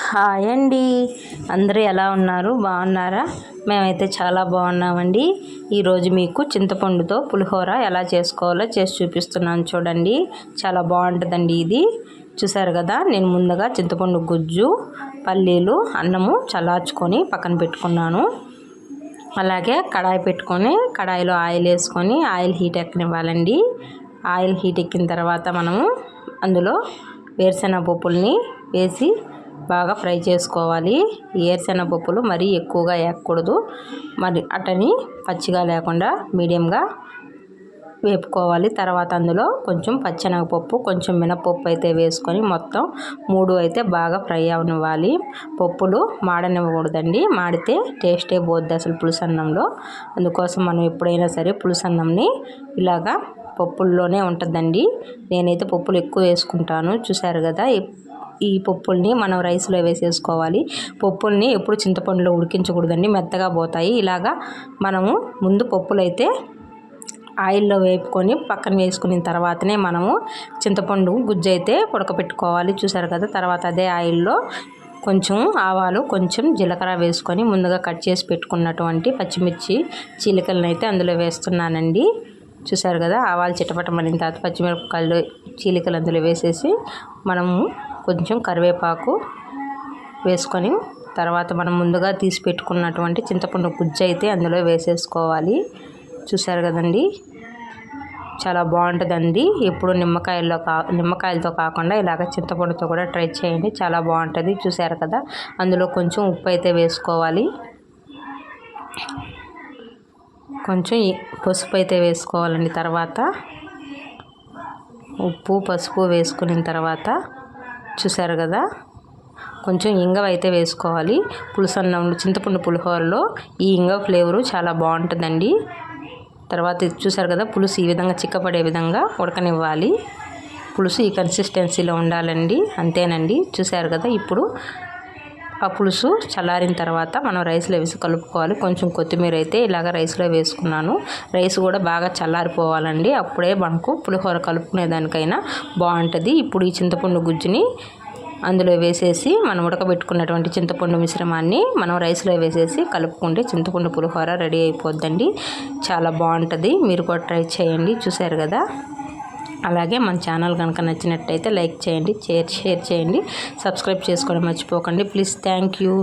Hi అండి. అందరూ ఎలా ఉన్నారు? బాగున్నారా? మేమైతే చాలా బాగున్నామండి. ఈరోజు మీకు చింతపండుతో పులిహోర ఎలా చేసుకోవాలో చేసి చూపిస్తున్నాను చూడండి. చాలా బాగుంటుందండి ఇది. చూసారు కదా నేను ముందుగా చింతపండు గుజ్జు పల్లీలు అన్నము చల్లార్చుకొని పక్కన పెట్టుకున్నాను. అలాగే కడాయి పెట్టుకొని కడాయిలో ఆయిల్ వేసుకొని ఆయిల్ హీట్ ఎక్కనివ్వాలండి. ఆయిల్ హీట్ ఎక్కిన తర్వాత మనము అందులో వేరుశెనగ పప్పుల్ని వేసి బాగా ఫ్రై చేసుకోవాలి. ఏరుశెనగ పప్పులు మరీ ఎక్కువగా వేయకూడదు. మరి అటని పచ్చిగా లేకుండా మీడియంగా వేపుకోవాలి. తర్వాత అందులో కొంచెం పచ్చెనగపప్పు కొంచెం మినపప్పు అయితే వేసుకొని మొత్తం మూడు అయితే బాగా ఫ్రై అవనివ్వాలి. పప్పులు మాడనివ్వకూడదండి. మాడితే టేస్టే పోద్ది అసలు పులుసన్నంలో. అందుకోసం మనం ఎప్పుడైనా సరే పులుసన్నంని ఇలాగా పప్పుల్లోనే ఉంటుందండి. నేనైతే పప్పులు ఎక్కువ వేసుకుంటాను. చూసారు కదా ఈ పప్పుల్ని మనం రైస్లో వేసేసుకోవాలి. పప్పుల్ని ఎప్పుడు చింతపండులో ఉడికించకూడదండి మెత్తగా పోతాయి. ఇలాగా మనము ముందు పప్పులైతే ఆయిల్లో వేపుకొని పక్కన వేసుకున్న తర్వాతనే మనము చింతపండు గుజ్జు అయితే ఉడకపెట్టుకోవాలి. చూసారు కదా తర్వాత అదే ఆయిల్లో కొంచెం ఆవాలు కొంచెం జీలకర్ర వేసుకొని ముందుగా కట్ చేసి పెట్టుకున్నటువంటి పచ్చిమిర్చి చీలికలను అయితే అందులో వేస్తున్నానండి. చూసారు కదా ఆవాలు చిట్టపట్టమని తర్వాత పచ్చిమిరపకాయలు చీలికలు అందులో వేసేసి మనము కొంచెం కరివేపాకు వేసుకొని తర్వాత మనం ముందుగా తీసి పెట్టుకున్నటువంటి చింతపండు గుజ్జు అయితే అందులో వేసేసుకోవాలి. చూసారు కదండి? చాలా బాగుంటుందండి. ఎప్పుడు నిమ్మకాయల్లో కా నిమ్మకాయలతో కాకుండా ఇలాగ చింతపండుతో కూడా ట్రై చేయండి. చాలా బాగుంటుంది. చూసారు కదా? అందులో కొంచెం ఉప్పు అయితే వేసుకోవాలి. కొంచెం పసుపు అయితే వేసుకోవాలండి. తర్వాత ఉప్పు పసుపు వేసుకున్న తర్వాత చూసారు కదా కొంచెం ఇంగవ అయితే వేసుకోవాలి. పులుసన్నంలో చింతపండు పులిహోరలో ఈ ఇంగవ ఫ్లేవరు చాలా బాగుంటుందండి. తర్వాత చూసారు కదా పులుసు ఈ విధంగా చిక్కపడే విధంగా ఉడకనివ్వాలి. పులుసు ఈ కన్సిస్టెన్సీలో ఉండాలండి. అంతేనండి. చూసారు కదా ఇప్పుడు ఆ పులుసు చల్లారిన తర్వాత మనం రైస్లో వేసి కలుపుకోవాలి. కొంచెం కొత్తిమీర అయితే ఇలాగ రైస్లో వేసుకున్నాను. రైస్ కూడా బాగా చల్లారిపోవాలండి. అప్పుడే మనకు పులిహోర కలుపుకునేదానికైనా బాగుంటుంది. ఇప్పుడు ఈ చింతపండు గుజ్జుని అందులో వేసేసి మనం ఉడకబెట్టుకున్నటువంటి చింతపండు మిశ్రమాన్ని మనం రైస్లో వేసేసి కలుపుకుంటే చింతపండు పులిహోర రెడీ అయిపోద్దండి. చాలా బాగుంటుంది. మీరు కూడా ట్రై చేయండి. చూసారు కదా? అలాగే మన ఛానల్ కనుక నచ్చినట్టయితే లైక్ చేయండి షేర్ షేర్ చేయండి. సబ్స్క్రైబ్ చేసుకోవడం మర్చిపోకండి. Please thank you.